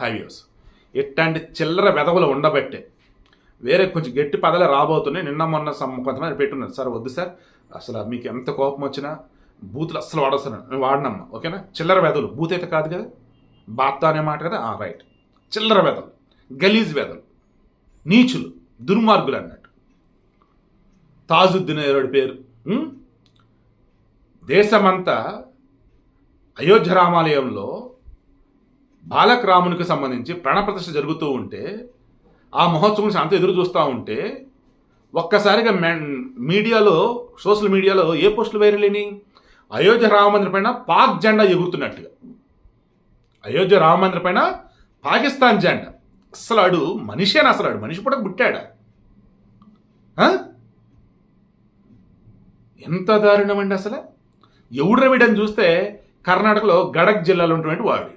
Highways ఇట్లాంటి చిల్లర వెధవలు ఉండబట్టే. వేరే కొంచెం గట్టి పదలే రాబోతున్నాయి. నిన్న మొన్న కొంతమంది పెట్టున్నారు. సార్ వద్దు సార్. అసలు మీకు ఎంత కోపం వచ్చినా బూతులు అస్సలు వాడొస్తాను. నేను వాడినమ్మా. ఓకేనా? చిల్లర వెధలు బూత్ అయితే కాదు కదా? బాత్త అనే మాట కదా? ఆ, రైట్ చిల్లర వెదలు గలీజ్ వెదలు నీచులు. దుర్మార్గులు అన్నట్టు. తాజుద్దీన్ ఎవరి పేరు. దేశమంతా అయోధ్య రామాలయంలో బాలక రామునికి సంబంధించి ప్రాణప్రతిష్ఠ జరుగుతూ ఉంటే ఆ మహోత్సవం శాంతి ఎదురు చూస్తూ ఉంటే ఒక్కసారిగా మీడియాలో సోషల్ మీడియాలో ఏ పోస్టులు వైరల్ అయినాయి? అయోధ్య రామమందిరం పైన పాక్ జెండా ఎగురుతున్నట్టుగా. అయోధ్య రామమందిర్ పైన పాకిస్తాన్ జెండా. అసలు ఆడు మనిషేనా అసలు ఆడు మనిషి కూడా పుట్టాడా? ఎంత దారుణం అండి అసలు? ఎవడు వీడని చూస్తే కర్ణాటకలో గడక్ జిల్లాలో ఉన్నటువంటి వాడు.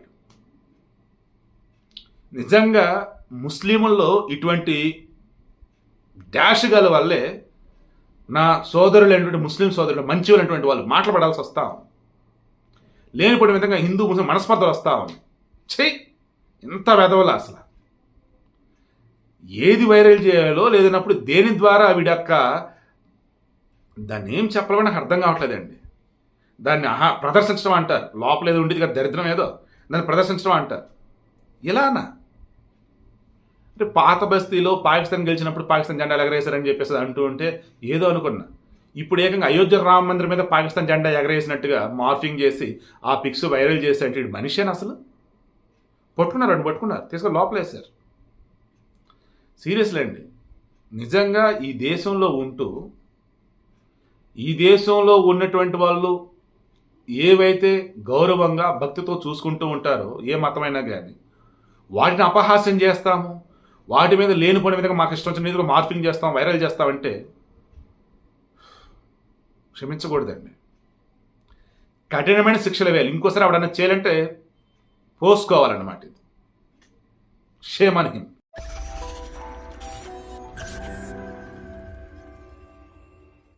నిజంగా ముస్లింల్లో ఇటువంటి డాష్ గల వల్లే నా సోదరులు అయినటువంటి ముస్లిం సోదరులు మంచి అయినటువంటి వాళ్ళు మాట్లాడాల్సి వస్తాం లేనిపోయిన విధంగా హిందూ ముస్లిం మనస్పర్ధలు వస్తాం చెయ్యి ఎంత వెదవలా అసలు. ఏది వైరల్ చేయాలో లేదన్నప్పుడు దేని ద్వారా వీడక్క దాన్ని ఏం చెప్పాలో నాకు అర్థం కావట్లేదండి. దాన్ని ఆహా ప్రదర్శించడం అంటారు. లోపల ఏదో ఉండేది కదా దరిద్రం ఏదో. దాన్ని ప్రదర్శించడం అంటారు. ఇలానా? అంటే పాత బస్తీలో పాకిస్తాన్ గెలిచినప్పుడు పాకిస్తాన్ జెండా ఎగరేశారని చెప్పేసి అంటూ ఉంటే ఏదో అనుకున్నా. ఇప్పుడు ఏకంగా అయోధ్య రామ మందిరం మీద పాకిస్తాన్ జెండా ఎగరేసినట్టుగా మార్ఫింగ్ చేసి ఆ పిక్స్ వైరల్ చేసి అంటే మనిషేనా అసలు? పట్టుకున్నారు అండి? పట్టుకున్నారు. తీసుకొని లోపలేశారు. సీరియస్లీ అండి. నిజంగా ఈ దేశంలో ఉంటూ ఈ దేశంలో ఉన్నటువంటి వాళ్ళు ఏవైతే గౌరవంగా భక్తితో చూసుకుంటూ ఉంటారో ఏ మతమైనా కానీ వాటిని అపహాస్యం చేస్తాము. వాటి మీద లేనిపోయిన విధంగా మాకు ఇష్టం వచ్చిన నిధులు మార్పింగ్ చేస్తాం వైరల్ చేస్తామంటే క్షమించకూడదండి. కఠినమైన శిక్షలు వేయాలి. ఇంకోసారి ఆవిడన్నా చేయాలంటే పోసుకోవాలన్నమాట ఇది. షేమ్ అని